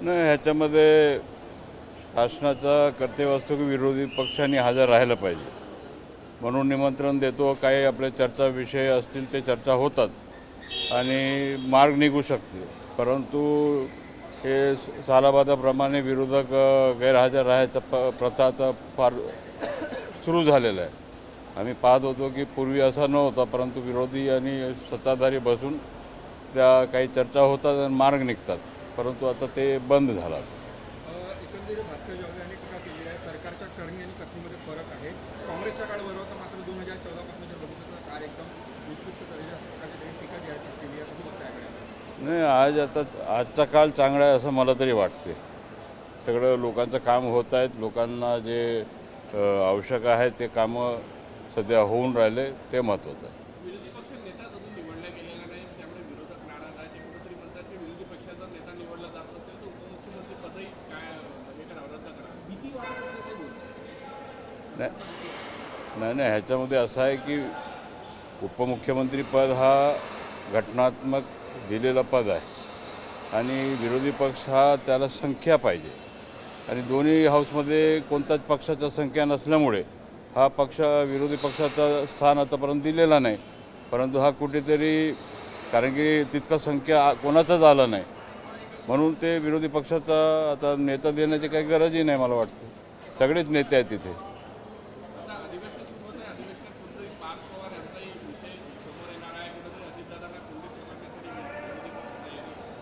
नाही ह्याच्यामध्ये शासनाचा कर्तव्य असतो की विरोधी पक्षांनी हजर राहायला पाहिजे. म्हणून निमंत्रण देतो काही आपल्या चर्चा विषय असतील ते चर्चा होतात आणि मार्ग निघू शकते परंतु हे सालाबादाप्रमाणे विरोधक गैरहजर राहायचा प प्रथा आता फार सुरू झालेला आहे. आम्ही पाहत होतो की पूर्वी असा नव्हता परंतु विरोधी आणि सत्ताधारी बसून त्या काही चर्चा होतात आणि मार्ग निघतात. परंतु आता ते बंद झालं अ, एकंदरीत भास्कर जावळे यांनी टीका केली आहे. सरकारच्या करणी आणि कथनीमध्ये फरक आहे. काँग्रेसच्या काळ बरोबर मात्र दोन हजार चौदापासून जे बघितलं तर कार्य एकदम उत्कृष्ट तऱ्हेने अशा प्रकारची त्यांनी टीका जी आहे. ती केली आहे. कसं बघताय याकडे नाही आज आता आजचा काळ चांगला आहे असं मला तरी वाटते. सगळं लोकांचं काम होत आहेत. लोकांना जे आवश्यक आहे ते कामं सध्या होऊन राहिले ते महत्त्वाचं आहे विरोधी पक्ष नेता अजून निवडला गेलेला नाही त्यामुळे विरोधक नाराज आहे ते कुठेतरी म्हणतात की पक्षाचा नेता निवडला जात नसेल तर उपमुख्यमंत्री पदही काय हे करावं रद्द करावं भीती वाटत असं ते बोलतो नाही. नाही नाही ह्याच्यामध्ये असं आहे की उपमुख्यमंत्रीपद हा घटनात्मक दिलेलं पद आहे. आणि विरोधी पक्ष हा त्याला संख्या पाहिजे. आणि दोन्ही हाऊसमध्ये कोणत्याच पक्षाच्या संख्या नसल्यामुळे हा पक्ष विरोधी पक्षाचा स्थान आतापर्यंत दिलेला नाही. परंतु हा कुठेतरी कारण की तितका संख्या कोणाचाच आला नाही. म्हणून ते विरोधी पक्षाचा आता नेता देण्याची काही गरजही नाही मला वाटतं. सगळेच नेते आहेत तिथे.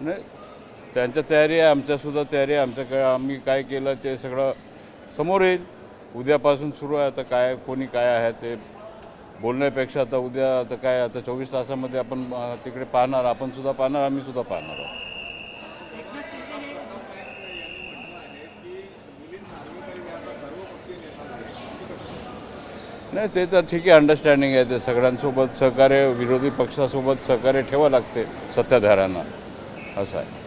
नाही त्यांच्या तयारी आहे आमच्यासुद्धा तयारी आहे. आमच्याकडे आम्ही काय केलं ते सगळं समोर येईल. उद्यापासून सुरू आहे. आता काय कोणी काय आहे ते बोलण्यापेक्षा आता उद्या आता काय आता चोवीस तासामध्ये आपण तिकडे पाहणार. आपण सुद्धा पाहणार आम्ही सुद्धा पाहणार आहोत. नाही ते तर ठीक आहे अंडरस्टँडिंग आहे ते. सगळ्यांसोबत सहकार्य विरोधी पक्षासोबत सहकार्य ठेवावं लागते सत्ताधाऱ्यांना. असं आहे.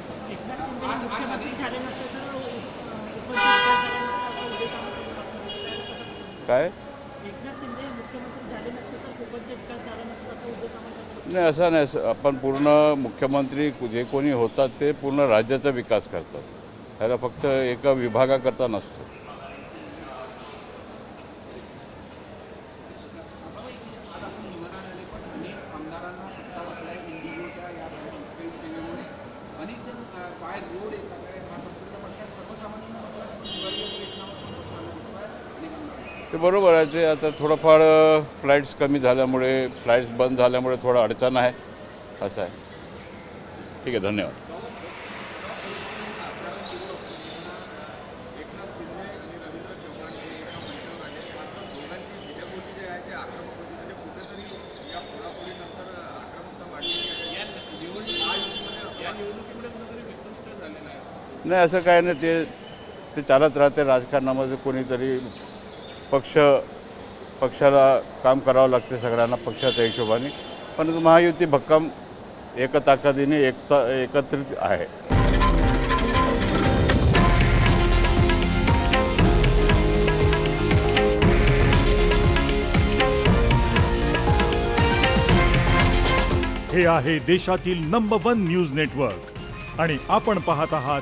काय? नाही असं नाही. आपण पूर्ण मुख्यमंत्री जे कोणी होतात ते पूर्ण राज्याचा विकास करतात. ह्याला फक्त एका विभागाकरता नसतो. ते बरोबर आहे ते आता थोडंफार फ्लाईट्स कमी झाल्यामुळे फ्लाईट्स बंद झाल्यामुळे थोडं अडचण आहे असं आहे. ठीक आहे धन्यवाद एकनाथ शिंदे आणि रवींद्र चव्हाण हे एका मंचावर आले मात्र दोघांची दिशाभूती जी आहे ते आक्रमक होती म्हणजे कुठेतरी या फोडाफोडीनंतर आक्रमकता वाढली आहे या निवडणुकीमध्ये या निवडणुकीमुळे कुठेतरी विध्वस्त झालेला आहे नाही असं काय नाही ते ते चालत राहते राजकारणामध्ये कोणीतरी पक्ष पक्षाला काम करावं लागते सगळ्यांना पक्षाच्या हिशोबाने. परंतु महायुती भक्कम एकताकदीने एकता एकत्रित आहे. हे आहे देशातील नंबर वन न्यूज नेटवर्क आणि आपण पाहत आहात